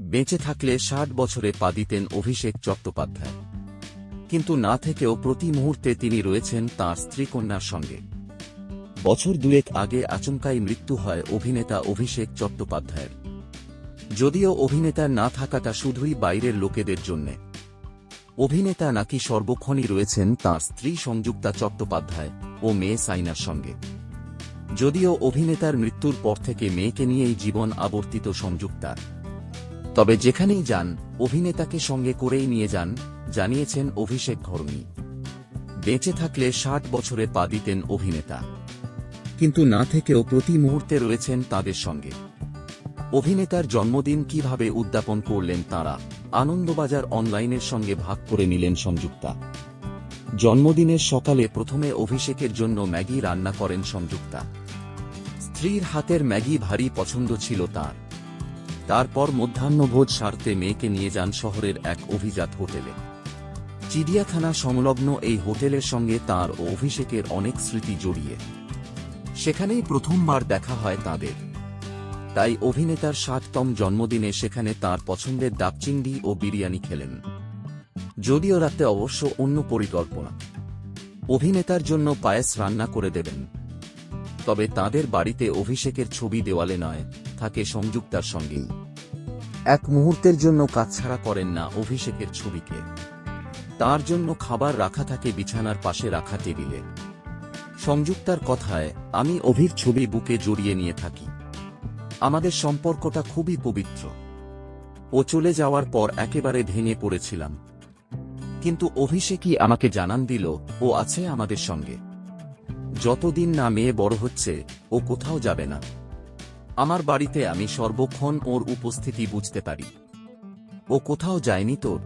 বেঁচে থাকলে ষাট বছরে পা দিতেন অভিষেক চট্টোপাধ্যায়। কিন্তু না থেকেও প্রতি মুহূর্তে তিনি রয়েছেন তাঁর স্ত্রীকন্যার সঙ্গে। বছর দুয়েক আগে আচমকাই মৃত্যু হয় অভিনেতা অভিষেক চট্টোপাধ্যায়ের। যদিও অভিনেতার না থাকাটা শুধুই বাইরের লোকেদের জন্যে। অভিনেতা নাকি সর্বক্ষণই রয়েছেন তাঁর স্ত্রী সংযুক্তা চট্টোপাধ্যায় ও মেয়ে সাইনার সঙ্গে। যদিও অভিনেতার মৃত্যুর পর থেকে মেয়েকে নিয়েই জীবন আবর্তিত সংযুক্তার। তবে যেখানেই যান, অভিনেতাকে সঙ্গে করেই নিয়ে যান, জানিয়েছেন অভিষেক ঘরণী। বেঁচে থাকলে ষাট বছরে পা দিতেন অভিনেতা। কিন্তু না থেকেও প্রতি মুহূর্তে রয়েছেন তাদের সঙ্গে। অভিনেতার জন্মদিন কীভাবে উদ্যাপন করলেন তাঁরা, আনন্দবাজার অনলাইনের সঙ্গে ভাগ করে নিলেন সংযুক্তা। জন্মদিনের সকালে প্রথমে অভিষেকের জন্য ম্যাগি রান্না করেন সংযুক্তা। স্ত্রীর হাতের ম্যাগি ভারী পছন্দ ছিল তার। তারপর মধ্যাহ্নভোজ সারতে মেয়েকে নিয়ে যান শহরের এক অভিজাত হোটেলে। চিড়িয়াখানা সংলগ্ন এই হোটেলের সঙ্গে তার ও অভিষেকের অনেক স্মৃতি জড়িয়ে। সেখানেই প্রথমবার দেখা হয় তাদের। তাই অভিনেতার ষাটতম জন্মদিনে সেখানে তার পছন্দের ডাকচিংড়ি ও বিরিয়ানি খেলেন। যদিও রাতে অবশ্য অন্য পরিকল্পনা। অভিনেতার জন্য পায়েস রান্না করে দেবেন। তবে তাদের বাড়িতে অভিষেকের ছবি দেওয়ালে নয়, থাকে সংযুক্তার সঙ্গেই এক মুহূর্তের জন্য কাছছাড়া করেন না অভিষেকের ছবিকে। তার জন্য খাবার রাখা থাকে বিছানার পাশে রাখা টেবিলে। সংযুক্তার কথায়, আমি অভির ছবি বুকে জড়িয়ে নিয়ে থাকি। আমাদের সম্পর্কটা খুবই পবিত্র। ও চলে যাওয়ার পর একেবারে ভেঙে পড়েছিলাম। কিন্তু অভিষেকই আমাকে জানান দিল, ও আছে আমাদের সঙ্গে। যতদিন না মেয়ে বড় হচ্ছে, ও কোথাও যাবে না। আমার বাড়িতে আমি সর্বক্ষণ ওর উপস্থিতি বুঝতে পারি। ও কোথাও যায়নি তোর?